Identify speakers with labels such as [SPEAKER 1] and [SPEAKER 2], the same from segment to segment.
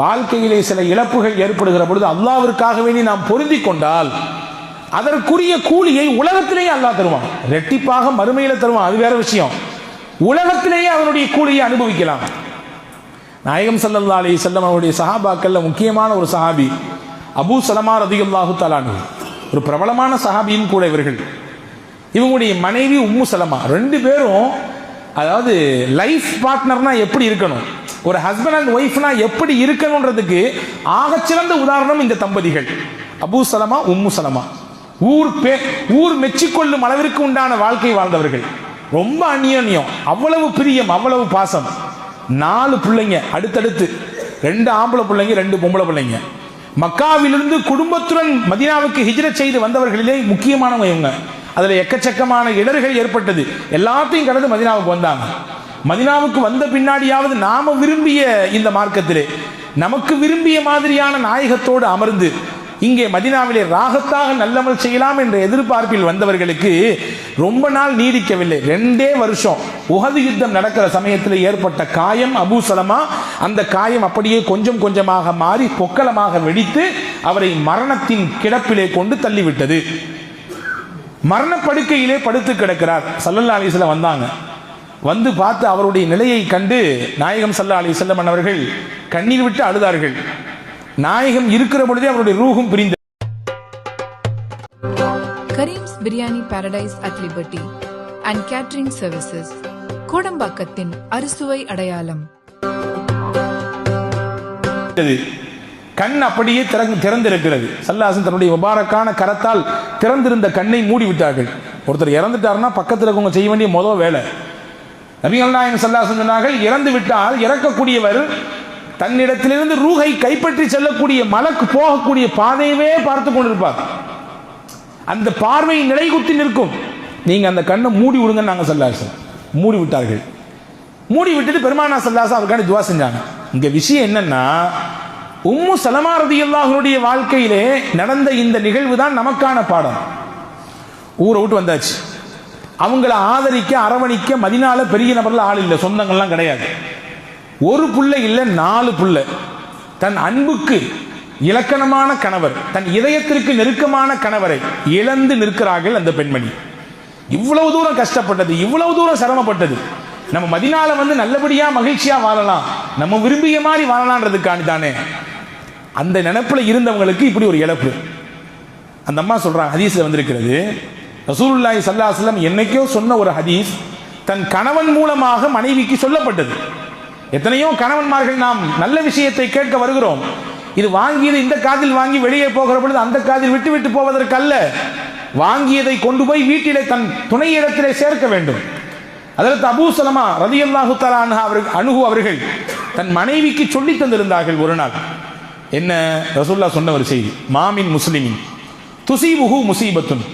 [SPEAKER 1] வாழ்க்கையிலே சில இழப்புகள் ஏற்படுகிற பொழுது அல்லாவிற்காக வேண்டி நாம் பொருந்தி கொண்டால் அதற்குரிய கூலியை உலகத்திலேயே அல்லாஹ் தருவான். ரெட்டிப்பாக மறுமையில தருவான். அது வேற விஷயம். உலகத்திலேயே அவனுடைய கூலியை அனுபவிக்கலாம். நாயகம் சல்லல்லா அலி செல்லம் அவருடைய சஹாபாக்கள்ல முக்கியமான ஒரு சஹாபி அபூ சலமா ரதியல்லாஹு தலானு ஒரு பிரபலமான சஹாபியும் கூட இவர்கள். இவங்களுடைய மனைவி உம்மு சலமா. ரெண்டு பேரும் அதாவது லைஃப் பார்ட்னர்னா எப்படி இருக்கணும்? ஒரு ஹஸ்பண்ட் அண்ட் ஒய்ஃப்னா எப்படி இருக்கணுன்றதுக்கு ஆகச்சிறந்த உதாரணம் இந்த தம்பதிகள். அபு சலமா உம்மு சலமா. ஊர் பே ஊர் மெச்சிக்கொள்ளும் அளவிற்கு உண்டான வாழ்க்கை வாழ்ந்தவர்கள். ரொம்ப அந்யோன்யம் அவ்வளவு பிரியம் அவ்வளவு பாசம். நாலு பிள்ளைங்க அடுத்தடுத்து. ரெண்டு ஆம்பளை பிள்ளைங்க ரெண்டு பொம்பளை பிள்ளைங்க. மக்காவிலிருந்து குடும்பத்துடன் மதினாவுக்கு ஹிஜ்ரத் செய்து வந்தவர்களிலே முக்கியமானவங்க இவங்க. அதில் எக்கச்சக்கமான இடர்கள் ஏற்பட்டது. எல்லாத்தையும் கடந்து மதினாவுக்கு வந்தாங்க. மதினாவுக்கு வந்த பின்னாடியாவது நாம விரும்பிய இந்த மார்க்கத்திலே நமக்கு விரும்பிய மாதிரியான நாயகத்தோடு அமர்ந்து இங்கே மதினாவிலே ராகத்தாக நல்லமல் செய்யலாம் என்ற எதிர்பார்ப்பில் வந்தவர்களுக்கு ரொம்ப நாள் நீடிக்கவில்லை. ரெண்டே வருஷம் உகது யுத்தம் நடக்கிற சமயத்தில் ஏற்பட்ட காயம் அபூசலமா அந்த காயம் அப்படியே கொஞ்சம் கொஞ்சமாக மாறி பொக்கலமாக வெடித்து அவரை மரணத்தின் கிடப்பிலே கொண்டு தள்ளிவிட்டது. மரணப்படுக்கையிலே படுத்து கிடக்கிறார். சல்லல்லா அலிஸ்ல வந்தாங்க. வந்து பார்த்து அவருடைய நிலையை கண்டு நாயகம் சல்லா அலி செல்லம் அவர்கள் கண்ணீர் விட்டு அழுதார்கள். நாயகம் இருக்கிற பொழுதே அவருடைய ரூகும் பிரிந்த
[SPEAKER 2] Kareem's biryani paradise at liberty and catering services கோடம்பாக்கத்தின் அறுசுவை அடையாளம்.
[SPEAKER 1] கண் அப்படியே திறந்து திறந்திருக்கிறது. சல்லாசன் தன்னுடைய முபாரக்கான கரத்தால் திறந்திருந்த கண்ணை மூடி விட்டார்கள் ஒருத்தர் இறந்துட்டாருன்னா பக்கத்தில் இருக்கவங்க செய்ய வேண்டிய முதல் வேலை. நபிகள் நாயகம் சல்லாசன் சொன்னார்கள் இறந்து விட்டால் இறக்கக்கூடியவர் தன்னிடத்திலிருந்து ரூகை கைப்பற்றி செல்லக்கூடிய மலக்கு போகக்கூடிய பாதையவே பார்த்து கொண்டிருப்பார். அந்த பார்வை நிலைகுத்தி நிற்கும். நீங்க அந்த கண்ணை மூடி விடுங்க நாங்க சல்லாசன் மூடி விட்டார்கள். மூடி விட்டுட்டு பெருமானா சல்லாசன் அவருக்கான துவா செஞ்சாங்க. இங்க விஷயம் என்னன்னா உம்மு சலமா ரதியல்லாஹுடைய வாழ்க்கையிலே நடந்த இந்த நிகழ்வு தான் நமக்கான பாடம். ஊரை விட்டு வந்தாச்சு. அவங்கள ஆதரிக்க அரவணிக்க மதினால பெரிய நபர்ல ஆள் இல்லை. சொந்தங்கள்லாம் கிடையாது. ஒரு புள்ள இல்லை நாலு புள்ள. தன் அன்புக்கு இலக்கணமான கணவர் தன் இதயத்திற்கு நெருக்கமான கணவரை இழந்து நிற்கிறார்கள் அந்த பெண்மணி. இவ்வளவு தூரம் கஷ்டப்பட்டது இவ்வளவு தூரம் சிரமப்பட்டது. நம்ம மதினால வந்து நல்லபடியா மகிழ்ச்சியா வாழலாம். நம்ம விரும்பிய மாதிரி வாழலான்றதுக்காண்டி தானே. அந்த நினைப்புல இருந்தவங்களுக்கு இப்படி ஒரு இழப்பு. அந்த அம்மா சொல்றாங்க ஹதீஸ்ல வந்திருக்கிறது ரசூலுல்லாஹி ஸல்லல்லாஹு அலைஹி என்னைக்கோ சொன்ன ஒரு ஹதீஸ் தன் கணவன் மூலமாக மனைவிக்கு சொல்லப்பட்டது. எத்தனையோ கணவன்மார்கள் நாம் நல்ல விஷயத்தை கேட்க வருகிறோம். இது வாங்கியது இந்த காதில் வாங்கி வெளியே போகிற பொழுது அந்த காதில் விட்டு விட்டு போவதற்கல்ல. வாங்கியதை கொண்டு போய் வீட்டிலே தன் துணை இடத்திலே சேர்க்க வேண்டும். அதற்கு அபூ சலமா ரதியல்லாஹு தஆலா அன்ஹா அவர்கள் அணுகு அவர்கள் தன் மனைவிக்கு சொல்லி தந்திருந்தார்கள் ஒரு நாள். என்ன? ரசூல்லா சொன்ன ஒரு செய்தி. மாமின் முஸ்லிமின். துசீபுஹு முசீபத்துன்.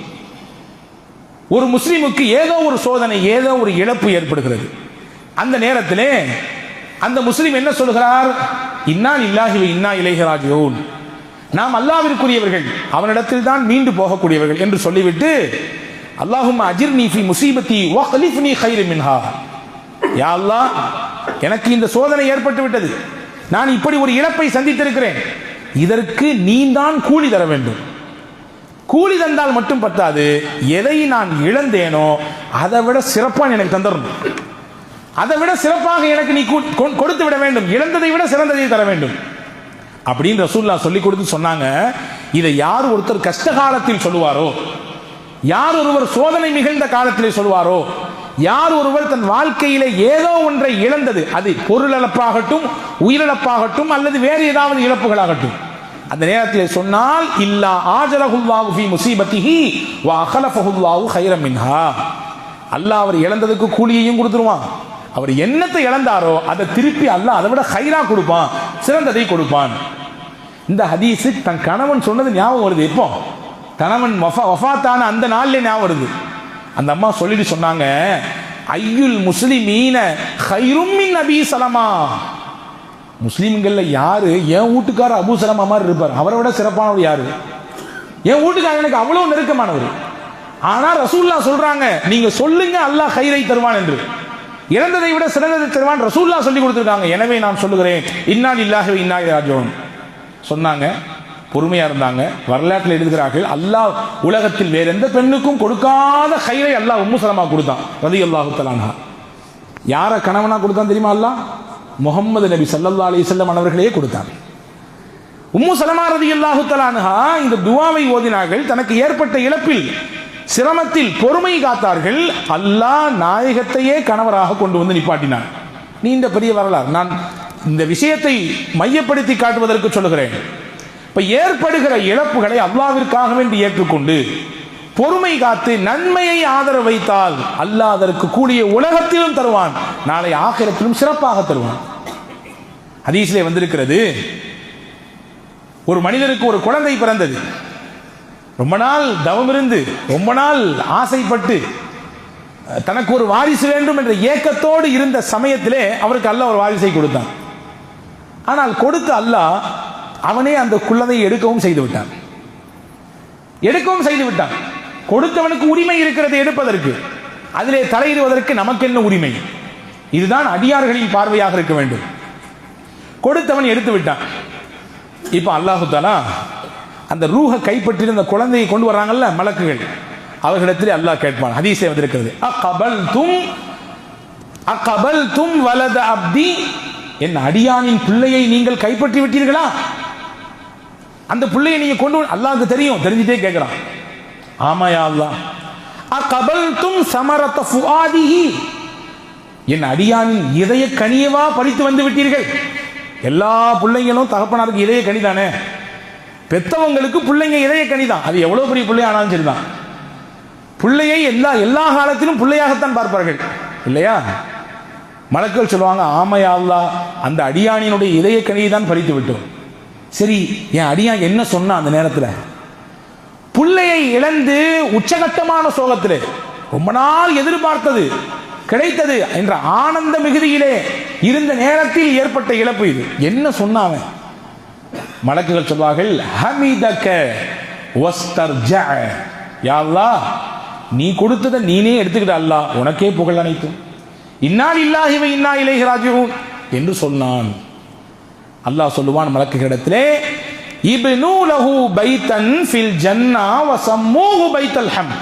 [SPEAKER 1] ஒரு முஸ்லீமுக்கு ஏதோ ஒரு சோதனை ஏதோ ஒரு இழப்பு ஏற்படுகிறது. அந்த நேரத்திலே அந்த முஸ்லீம் என்ன சொல்கிறார்? இன்னா இல்லாஹி இன்னா இளைகராஜோன் நாம் அல்லாவிற்குரியவர்கள் அவனிடத்தில் தான் மீண்டு போகக்கூடியவர்கள் என்று சொல்லிவிட்டு அல்லாஹும் அஜிர் நீஃபி முசீபத்தி ஹலீஃப்னி ஹைரு மின்ஹா. யா அல்லாஹ் எனக்கு இந்த சோதனை ஏற்பட்டு விட்டது நான் இப்படி ஒரு இழப்பை சந்தித்திருக்கிறேன். இதற்கு நீ தான் கூலி தர வேண்டும். கூலி தந்தால் மட்டும் பத்தாது எதை நான் இழந்தேனோ அதை விட சிறப்பாக எனக்கு தந்துடணும் அதை விட சிறப்பாக எனக்கு நீ கொடுத்து விட வேண்டும். இழந்ததை விட சிறந்ததை தர வேண்டும். அப்படின்னு ரசூல்லா சொல்லி கொடுத்து சொன்னாங்க. இதை யார் ஒருத்தர் கஷ்ட காலத்தில் சொல்லுவாரோ யார் ஒருவர் சோதனை மிகுந்த காலத்திலே சொல்வாரோ யார் ஒருவர் தன் வாழ்க்கையிலே ஏதோ ஒன்றை இழந்தது அது பொருளிழப்பாகட்டும் உயிரிழப்பாகட்டும் அல்லது வேறு ஏதாவது இழப்புகளாகட்டும். அந்த நேரத்தில் சொன்னால் இல்லா ஆஜலகுல்லாஹு ஃபி முசீபத்திஹி வா அகலஃபஹுல்லாஹு ஹைரம் மின்ஹா. அல்லாஹ் அவர் இழந்ததுக்கு கூலியையும் கொடுத்துருவான். அவர் என்னத்தை இழந்தாரோ அதை திருப்பி அல்லாஹ் அதை விட ஹைரா கொடுப்பான் சிறந்ததை கொடுப்பான். இந்த ஹதீஸு தன் கணவன் சொன்னது ஞாபகம் வருது எப்போ கணவன் வஃபா வஃபாத்தான அந்த நாள்ல ஞாபகம் வருது. அந்த அம்மா சொல்லிட்டு சொன்னாங்க ஐயுல் முஸ்லிமீன ஹைரும் மின் நபி சலமா. முஸ்லீம்களில் யார்? என் வீட்டுக்காரர் அபூசலமா மாதிரி இருப்பார். அவரை விட சிறப்பானவர் யார்? என் வீட்டுக்காரர் எனக்கு அவ்வளோ நெருக்கமானவர். ஆனால் ரசூல்லா சொல்கிறாங்க நீங்கள் சொல்லுங்க அல்லாஹ் ஹைரை தருவான் என்று. இறந்ததை விட சிறந்ததை தருவான் ரசூல்லா சொல்லி கொடுத்துருக்காங்க. எனவே நான் சொல்லுகிறேன் இன்னால் இல்லாஹி இன்னாய் ராஜோன் சொன்னாங்க பொறுமையாக இருந்தாங்க வரலாற்றில் எழுதுகிறார்கள் அல்லாஹ் உலகத்தில் வேற எந்த பெண்ணுக்கும் கொடுக்காத கயிறை அல்லாஹ் உம்முசலமாக கொடுத்தான். ரதி அல்லாஹு தலான்ஹா யாரை கணவனா கொடுத்தான் தெரியுமா அல்லாஹ்? முகமது நபி சல்லா அலி செல்லம் அவர்களே கொடுத்தாங்க உம்மு சலமாரதி அல்லாஹு தலான்ஹா இந்த துவாவை ஓதினார்கள். தனக்கு ஏற்பட்ட இழப்பில் சிரமத்தில் பொறுமை காத்தார்கள். அல்லாஹ் நாயகத்தையே கணவராக கொண்டு வந்து நிப்பாட்டினான். நீண்ட பெரிய வரலாறு. நான் இந்த விஷயத்தை மையப்படுத்தி காட்டுவதற்கு சொல்லுகிறேன். இப்ப ஏற்படுகிற இழப்புகளை அல்லாவிற்காக வேண்டி ஏற்றுக்கொண்டு பொறுமை காத்து நன்மையை ஆதரவு வைத்தால் அல்லாஹ் அதற்கு கூடிய உலகத்திலும் தருவான். நாளை ஆகிரத்திலும் சிறப்பாக தருவான். ஹதீஸிலே வந்திருக்கிறது. ஒரு மனிதருக்கு ஒரு குழந்தை பிறந்தது. ரொம்ப நாள் தவம் இருந்து ரொம்ப நாள் ஆசைப்பட்டு தனக்கு ஒரு வாரிசு வேண்டும் என்ற ஏக்கத்தோடு இருந்த சமயத்திலே அவருக்கு அல்லாஹ் ஒரு வாரிசை கொடுத்தான். ஆனால் கொடுத்த அல்லாஹ் அவனே அந்த குழந்தையை எடுக்கவும் செய்து விட்டான். எடுக்கவும் செய்து விட்டான். கொடுத்தவனுக்கு உரிமை இருக்கிறது எடுப்பதற்கு அதிலே தலையிடுவதற்கு நமக்கு என்ன உரிமை? இதுதான் அடியார்களின் பார்வையாக இருக்க வேண்டும். கொடுத்தவன் எடுத்து விட்டான். இப்போ அல்லாஹு தாலா அந்த ரூஹை கைப்பற்றியிருந்த குழந்தையை கொண்டு வர்றாங்கல்ல மலக்குகள். அவர்களிடத்தில் அல்லாஹ் கேட்பான். ஹதீஸே வந்திருக்கிறது. அகபல் தும் அகபல் தும் வலத அப்தி. என் அடியானின் பிள்ளையை நீங்கள் கைப்பற்றி விட்டீர்களா? அந்த பிள்ளையை நீங்க கொண்டு அல்லாஹ் தெரியும் தெரிஞ்சுட்டே கேட்கிறான் ஆமாயா அல்லாஹ். அகபல் தும் சமரத்த ஃபுஆதிஹி. என் அடியானின் இதய கனியவா பறித்து வந்து விட்டீர்கள். எல்லா பிள்ளைங்களும் தகப்பனாருக்கு இதய கனி தானே பெத்தவங்களுக்கு பிள்ளைங்க இதய கனி தான் அது எவ்வளவு பெரிய பிள்ளை ஆனாலும் சரிதான். பிள்ளையை எல்லா எல்லா காலத்திலும் பிள்ளையாகத்தான் பார்ப்பார்கள். இல்லையா? மலக்கள் சொல்லுவாங்க ஆமையா அந்த அடியானினுடைய இதய கனியை தான் பறித்து விட்டோம். சரி என் அடியான் என்ன சொன்னான் அந்த நேரத்தில்? புள்ளையை இழந்து உச்சகட்டமான சோகத்திலே ரொம்ப நாள் எதிர்பார்த்தது கிடைத்தது என்ற ஆனந்த மிகுதியிலே இருந்த நேரத்தில் ஏற்பட்ட இழப்பு இது. என்ன சொன்னாங்க? மலக்குகள் சொல்வார்கள் ஹமிதக்க வஸ்தர்ஜஅ யா நீ கொடுத்ததை நீனே எடுத்துக்கிட்ட அல்லாஹ் உனக்கே புகழ் அனைத்தும். இன்னால் இல்லாஹி இன்னா இலைஹி ராஜிஊன் என்று சொன்னான். அல்லாஹ் சொல்லுவான் மலக்குகளிடத்திலே இப்னு லஹு பைத்தன் ஃபில் ஜன்னா வ சம்மூஹு பைத்தல் ஹம்.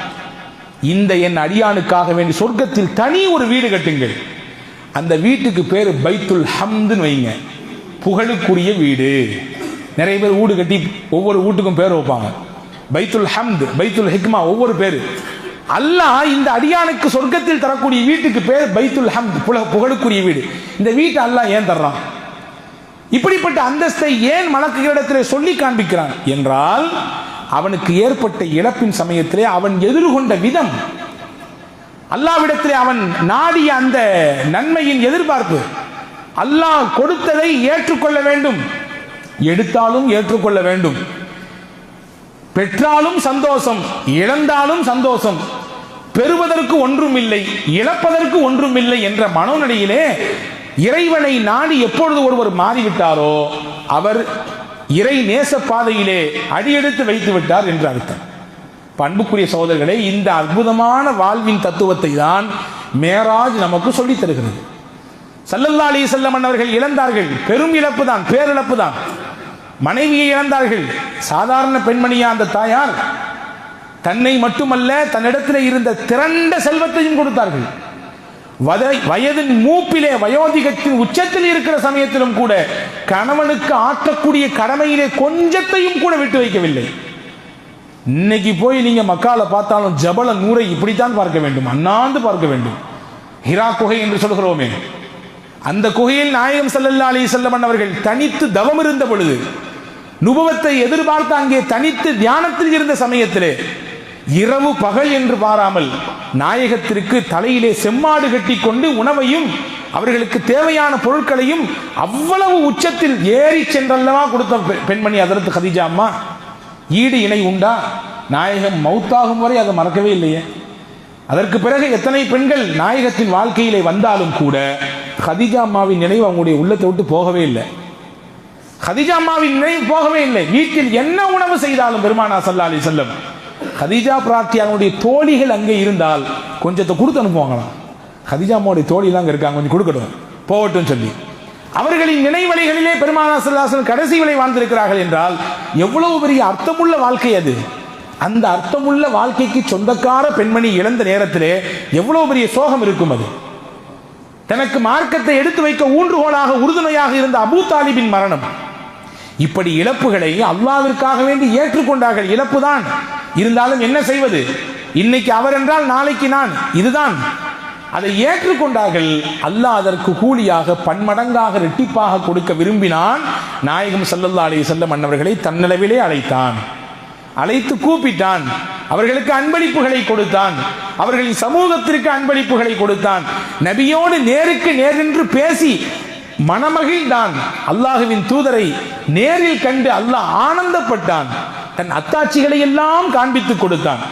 [SPEAKER 1] இந்த என் அடியானுக்காக வேண்டி சொர்க்கத்தில் தனி ஒரு வீடு கட்டுங்கள். அந்த வீட்டுக்கு பேர் பைத்துல் ஹம்துன்னு வைங்க. புகழுக்குரிய வீடு. நிறைய பேர் வீடு கட்டி ஒவ்வொரு வீட்டுக்கும் பேர் வைப்பாங்க. பைத்துல் ஹம்து பைத்துல் ஹிக்மா ஒவ்வொரு பேர். அல்லாஹ் இந்த அடியானுக்கு சொர்க்கத்தில் தரக்கூடிய வீட்டுக்கு பேர் பைத்துல் ஹம்த் புகழுக்குரிய வீடு. இந்த வீட்டை அல்லாஹ் ஏன் தர்றான்? இப்படிப்பட்ட அந்தஸ்தை ஏன் மலக்குகளிடத்திலே சொல்லி காண்பிக்கிறான்? என்றால் அவனுக்கு ஏற்பட்ட இழப்பின் சமயத்திலே அவன் எதிர்கொண்ட விதம். அல்லாவிடத்திலே அவன் நாடிய அந்த நன்மையின் எதிர்பார்ப்பு. அல்லாஹ் கொடுத்ததை ஏற்றுக்கொள்ள வேண்டும். எடுத்தாலும் ஏற்றுக்கொள்ள வேண்டும். பெற்றாலும் சந்தோஷம் இழந்தாலும் சந்தோஷம். பெறுவதற்கு ஒன்றும் இல்லை இழப்பதற்கு ஒன்றும் இல்லை என்ற மனோநிலையிலே இறைவனை நாடி எப்பொழுது ஒருவர் மாறிவிட்டாரோ அவர் இறை நேச பாதையிலே அடியெடுத்து வைத்து விட்டார் என்று அர்த்தம். பண்புக்குரிய சோதர்களே இந்த அற்புதமான வாழ்வின் தத்துவத்தை தான் மேராஜ் நமக்கு சொல்லித் தருகிறது. சல்லல்லா அலி செல்லமன் அவர்கள் இழந்தார்கள். பெரும் இழப்பு தான் பேரிழப்பு தான். மனைவியை இழந்தார்கள். சாதாரண பெண்மணியா அந்த தாயார் தன்னை மட்டுமல்ல தன்னிடத்தில் இருந்த திரண்ட செல்வத்தையும் கொடுத்தார்கள். வயதின் மூப்பிலே வயோதிகத்தின் உச்சத்தில் இருக்கிற சமயத்திலும் கூட கணவனுக்கு ஆற்றக்கூடிய கடமையிலே கொஞ்சத்தையும் கூட விட்டு வைக்கவில்லை. இன்னைக்கு போய் நீங்க மக்கால பார்த்தாலும் ஜபல நூரை இப்படித்தான் பார்க்க வேண்டும் அண்ணாந்து பார்க்க வேண்டும். ஹிரா குகை என்று சொல்கிறோமே அந்த குகையில் நாயகம் செல்லல்லா அலி செல்லமன் அவர்கள் தனித்து தவம் இருந்த பொழுது நுபவத்தை எதிர்பார்த்து அங்கே தனித்து தியானத்தில் இருந்த சமயத்திலே இரவு பகல் என்று பாராமல் நாயகத்திற்கு தலையிலே செம்மாடு கட்டி கொண்டு உணவையும் அவர்களுக்கு தேவையான பொருட்களையும் அவ்வளவு உச்சத்தில் ஏறி சென்றல்லவா கொடுத்த பெ- பெண்மணி அதற்கு ஹதிஜா அம்மா. ஈடு இணை உண்டா? நாயகம் மௌத்தாகும் வரை அதை மறக்கவே இல்லையே. அதற்கு பிறகு எத்தனை பெண்கள் நாயகத்தின் வாழ்க்கையிலே வந்தாலும் கூட ஹதிஜா அம்மாவின் நினைவு அவங்களுடைய உள்ளத்தை விட்டு போகவே இல்லை. ஹதிஜா அம்மாவின் நினைவு போகவே இல்லை. வீட்டில் என்ன உணவு செய்தாலும் பெருமானா சல்லா அலி செல்லம் ஹதிஜா பிரார்த்தி அவனுடைய தோழிகள் அங்கே இருந்தால் கொஞ்சத்தை கொடுத்து அனுப்புவாங்களாம். ஹதிஜாமாவுடைய தோழிலாம் அங்கே இருக்காங்க கொஞ்சம் கொடுக்கட்டும். போகட்டும் சொல்லி. அவர்களின் நினைவலைகளிலே பெருமானா சல்லாசன் கடைசி வரை வாழ்ந்திருக்கிறார்கள் என்றால் எவ்வளவு பெரிய அர்த்தமுள்ள வாழ்க்கை அது? அந்த அர்த்தமுள்ள வாழ்க்கைக்கு சொந்தக்கார பெண்மணி இழந்த நேரத்திலே எவ்வளவு பெரிய சோகம் இருக்கும் அது? தனக்கு மார்க்கத்தை எடுத்து வைக்க ஊன்றுகோலாக உறுதுணையாக இருந்த அபூ தாலிபின் மரணம். இப்படி இழப்புகளை அல்லாவிற்காக வேண்டி ஏற்றுக்கொண்டார்கள். இழப்புதான். இருந்தாலும் என்ன செய்வது? இன்னைக்கு அவர் என்றால் நாளைக்கு நான். இதுதான். அதை ஏற்றுக்கொண்டார்கள். அல்லாஹ் அதற்கு கூலியாக பன்மடங்காக ரெட்டிப்பாக கொடுக்க விரும்பினான். நாயகம் சல்லல்லா அலி வஸல்லம் அன்னவர்களை தன்னளவிலே அழைத்தான். அழைத்து கூப்பிட்டான். அவர்களுக்கு அன்பளிப்புகளை கொடுத்தான். அவர்களின் சமூகத்திற்கு அன்பளிப்புகளை கொடுத்தான். நபியோடு நேருக்கு நேரென்று பேசி மனமகிழ்ந்தான். அல்லாஹுவின் தூதரை நேரில் கண்டு அல்லாஹ் ஆனந்தப்பட்டான். தன் அத்தாட்சிகளை எல்லாம் காண்பித்துக் கொடுத்தான்.